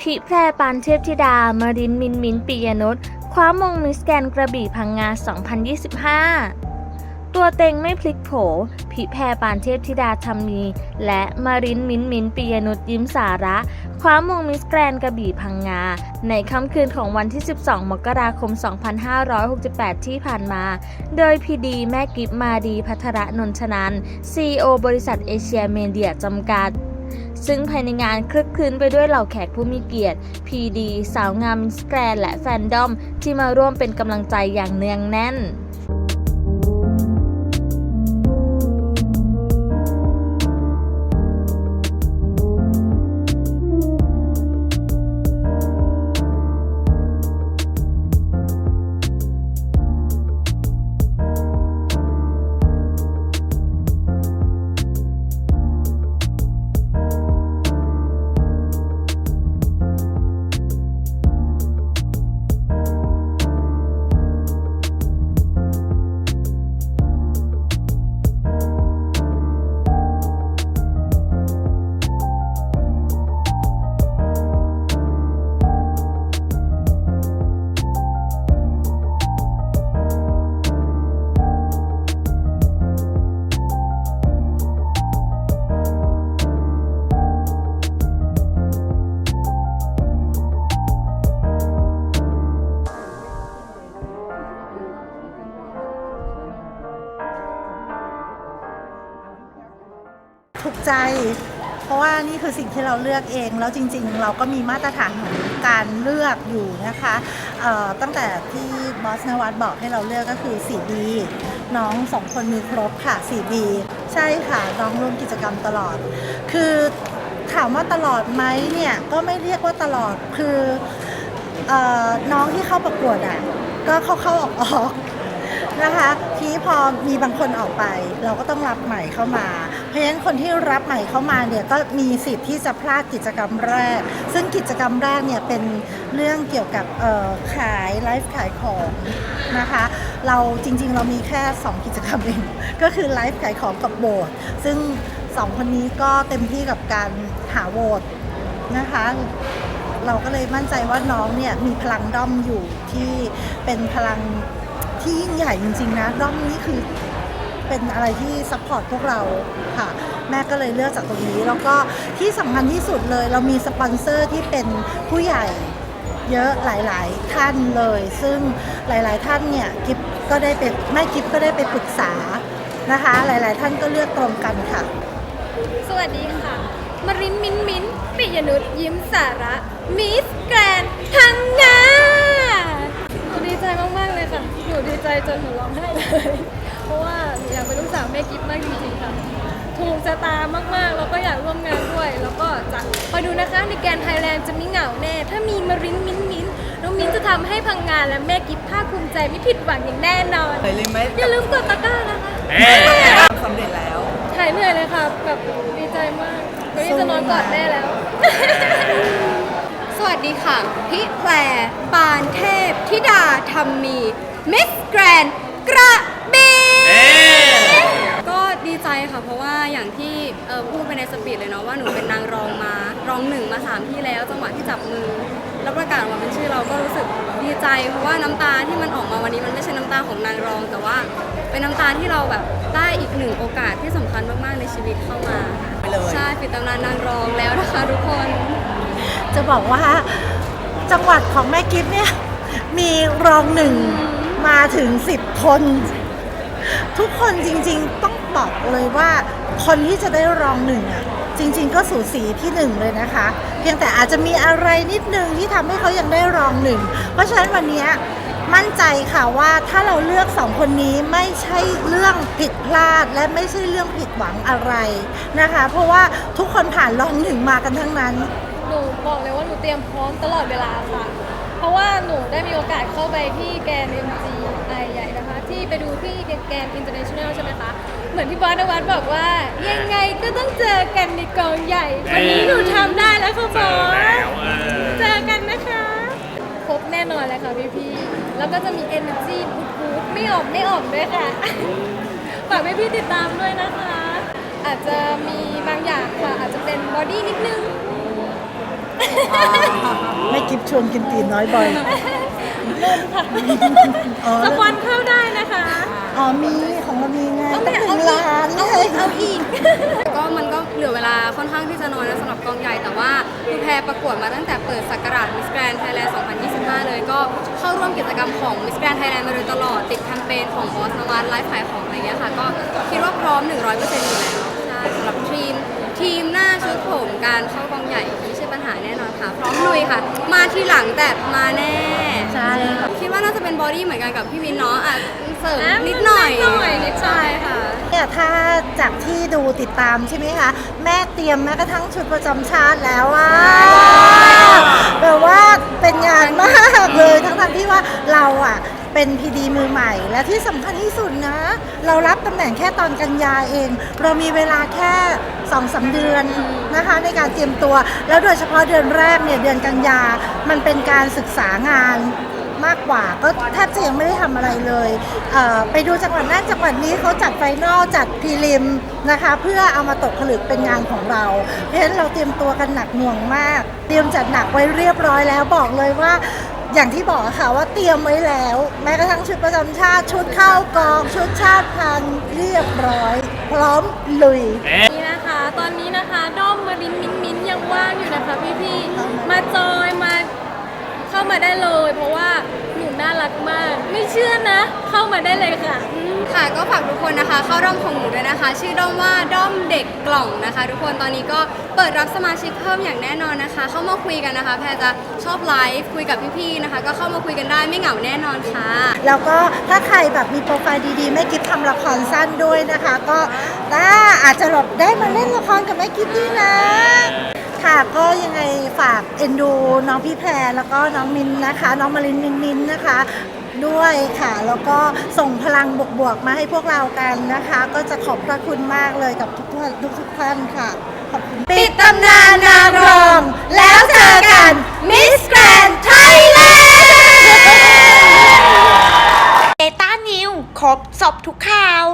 พิแพรปานเทพธิดามารินมินมินปิยนุชคว้ามงมิสแกนกระบี่พังงา 2025 ตัวเต็งไม่พลิกโผ พิแพรปานเทพธิดาธรรมี และมารินมินมินปิยนุชยิ้มสาระ คว้ามงมิสแกรนกระบี่พังงา ในค่ำคืนของวันที่ 12 มกราคม 2568 ที่ผ่านมา โดยพีดีแม่กิฟมาดีพัทระนนชนัน CEO บริษัทเอเชียเมเดียจำกัด ซึ่งภายในงานคลึกคลื้นไปด้วยเหล่าแขกผู้มีเกียรติ พีดี สาวงามสแกรนและแฟนดอม ที่มาร่วมเป็นกำลังใจอย่างเนืองแน่น กใจ เพราะว่านี่คือสิ่งที่เราเลือกเอง แล้วจริงๆ เราก็มีมาตรฐานของการเลือกอยู่นะคะตั้งแต่ที่บอสนวัตบอกให้เราเลือกก็คือ 4B น้องสองคนมีครบค่ะ 4B ใช่ค่ะ น้องร่วมกิจกรรมตลอด คือถามว่าตลอดไหมเนี่ยก็ไม่เรียกว่าตลอดคือออน้องที่เข้าประกวดอะก็เข้าเข้าออกออกนะคะ ทีนี้พอมีบางคนออกไป เราก็ต้องรับใหม่เข้ามา เพราะฉะนั้นคนที่รับใหม่เข้ามาเนี่ยก็มีสิทธิ์ที่จะพลาดกิจกรรมแรก ซึ่งกิจกรรมแรกเนี่ยเป็นเรื่องเกี่ยวกับออขายไลฟ์ขายของนะคะเราจริงๆ เรามีแค่ 2 กิจกรรมเองก็คือไลฟ์ขายของกับโบสถ์ซึ่งสองคนนี้ก็เต็มที่กับการหาโหวตนะคะ เราก็เลยมั่นใจว่าน้องเนี่ยมีพลังด้อมอยู่ที่เป็นพลังที่ยิ่งใหญ่จริงๆนะด้อมนี้คือ เป็นอะไรที่ซัพพอร์ตพวกเราค่ะ แม่ก็เลยเลือกจากตรงนี้ แล้วก็ที่สำคัญที่สุดเลย เรามีสปอนเซอร์ที่เป็นผู้ใหญ่เยอะหลาย ๆ ท่านเลย ซึ่งหลาย ๆ ท่านเนี่ยกิฟก็ได้ไปแม่กิฟก็ได้ไปปรึกษานะคะ หลาย ๆ ท่านก็เลือกตรงกันค่ะ สวัสดีค่ะมารินมินมินปิยนุชยิ้มสาระ มิสแกรนด์พังงาหนูดีใจมาก ๆ เลยค่ะ หนูดีใจจนหนูร้องไห้เลยเพ ราะว่าหนูอยากเป็นลูกสาวแม่กิฟมากจริงๆค่ะ ถูกชะตามากๆ แล้วก็อยากร่วมงานด้วย แล้วก็จะคอยดูนะคะในแกรนด์ไทยแลนด์จะไม่เหงาแน่ ถ้ามีมารินมินมินน้องมินจะทำให้พังงานและแม่กิฟภาคภูมิใจไม่ผิดหวังอย่างแน่นอน เคยลืมไหมอย่าลืมกดตะกร้านะคะทำสำเร็จแล้ว หายเหนื่อยเลยค่ะแบบดีใจมากตอนนี้จะนอนกอดแม่แล้ว สวัสดีค่ะ พี่แพรปานเทพธิดาธรรมี มิสแกรนกระบี่ ก็ดีใจค่ะ เพราะว่าอย่างที่เอ่อพูดไปในสปีดเลยเนาะว่าหนูเป็นนางรองมารองหนึ่งมาสามที่แล้วจังหวะที่จับมือ แล้วประกาศออกมาเป็นชื่อเราก็รู้สึกดีใจ เพราะว่าน้ำตาที่มันออกมาวันนี้มันไม่ใช่น้ำตาของนางรอง แต่ว่าเป็นน้ำตาที่เราแบบได้อีกหนึ่งโอกาสที่สำคัญมากๆในชีวิตเข้ามาไปเลย ใช่ปิดตำนานนางรองแล้วนะคะทุกคน จะบอกว่าจังหวัดของแม่กิฟเนี่ย มีรองหนึ่งมาถึง 10 คน ทุกคนจริงๆต้องบอกเลยว่าคนที่จะได้รองหนึ่งอะจริง ๆ ก็สูสีที่หนึ่งเลยนะคะ เพียงแต่อาจจะมีอะไรนิดนึงที่ทำให้เขายังได้รองหนึ่งเพราะฉะนั้นวันนี้มั่นใจค่ะว่าถ้าเราเลือกสองคนนี้ไม่ใช่เรื่องผิดพลาดและไม่ใช่เรื่องผิดหวังอะไรนะคะ เพราะว่าทุกคนผ่านรองหนึ่งมากันทั้งนั้นหนูบอกเลยว่าหนูเตรียมพร้อมตลอดเวลาค่ะ เพราะว่าหนูได้มีโอกาสเข้าไปที่แกรน MG ไอใหญ่นะคะ ที่ไปดูที่แกรน International ใช่ไหมคะ เหมือนที่บอสนวัตบอกว่า ยังไงก็ต้องเจอกันในกองใหญ่ วันนี้หนูทำได้แล้วค่ะบอสเจอกันนะคะครบแน่นอนเลยค่ะพี่พี่ๆแล้วก็จะมี Energy บู๊ดๆไม่ออกไม่ออกด้วยค่ะฝากให้พี่ติดตามด้วยนะคะ อาจจะมีบางอย่างค่ะ อาจจะเป็นบอดี้นิดนึง ไม่กิฟชวนกินตีนน้อยบ่อย อ๋อ สปอนเข้าได้นะคะ อ๋อมีของเรามีไงตั้งหนึ่งล้านเอาเลอียกเอาอีก ก็มันก็เหลือเวลาค่อนข้างที่จะน้อยนะสำหรับกองใหญ่แต่ว่าคือแพรประกวดมาตั้งแต่เปิดสักราช Miss Grand Thailand 2025 เลยก็เข้าร่วมกิจกรรมของ Miss Grand Thailand มาโดยตลอดติดแคมเปญของบอสนวัตไลฟ์ขายของอะไรเงี้ยค่ะ ก็คิดว่าพร้อม 100%อยู่แล้วใช่สำหรับทีม ทีมหน้าชุดผมการเข้ากองใหญ่ไม่ใช่ปัญหาแน่นอนค่ะ พร้อมลุยค่ะ มาทีหลังแต่มาแน่ บอดี้เหมือนกันกับพี่วินเนาะอะเสริมนิดหน่อยนิดหน่อยนิดใช่ค่ะเนี่ยถ้าจากที่ดูติดตามใช่ไหมคะ แม่เตรียมแม้กระทั่งชุดประจำชาติแล้วว่าแบบว่าเป็นงานมากเลยทั้งทที่ว่าเราอะเป็นพีดีมือใหม่ และที่สำคัญที่สุดนะ เรารับตำแหน่งแค่ตอนกันยาเอง เรามีเวลาแค่สองสาเดือนนะคะในการเตรียมตัว แล้วโดยเฉพาะเดือนแรกเนี่ยเดือนกันยา มันเป็นการศึกษางาน มากกว่า ก็แทบจะยังไม่ได้ทำอะไรเลยเไปดูจังหวัดนั้นจังหวัดนี้เขาจัดไฟนอลจัดพรีลิมนะคะ เพื่อเอามาตกผลึกเป็นงานของเรา เพราะฉะนั้นเราเตรียมตัวกันหนักหน่วงมาก เตรียมจัดหนักไว้เรียบร้อยแล้วบอกเลยว่าอย่างที่บอกค่ะว่าเตรียมไว้แล้ว แม้กระทั่งชุดประจำชาติชุดเข้ากอง ชุดชาติพันธุ์เรียบร้อย พร้อมลุยนี่นะคะ ตอนนี้นะคะด้อมมารินมิ้นมิ้นามาได้เลย เพราะว่าหนูน่ารักมาก ไม่เชื่อนะ เข้ามาได้เลยค่ะ ค่ะก็ฝากทุกคนนะคะ เข้าด้อมของหนูด้วยนะคะ ชื่อด้อมว่าด้อมเด็กกล่องนะคะ ทุกคนตอนนี้ก็เปิดรับสมาชิกเพิ่มอย่างแน่นอนนะคะ เข้ามาคุยกันนะคะ แพรจะชอบไลฟ์คุยกับพี่ๆนะคะ ก็เข้ามาคุยกันได้ไม่เหงาแน่นอนค่ะ แล้วก็ถ้าใครแบบมีโปรไฟล์ดีๆแม่กิฟทำละครสั้นด้วยนะคะ ก็ถ้าอาจจะแบบได้มาเล่นละครกับแม่กิฟด้วยนะ ค่ะก็ยังไงฝากเอ็นดูน้องพี่แพรแล้วก็น้องมินนะคะ น้องมารินมินมินนะคะ ด้วยค่ะแล้วก็ส่งพลังบวกๆมาให้พวกเรากันนะคะ ก็จะขอบพระคุณมากเลยกับทุกท่านทุกๆท่านค่ะขอบคุณปิดตำนานนางรองแล้วเจอกันมิสแกรนไทยแลนด์เบต้านิวครบสอบทุกข่าว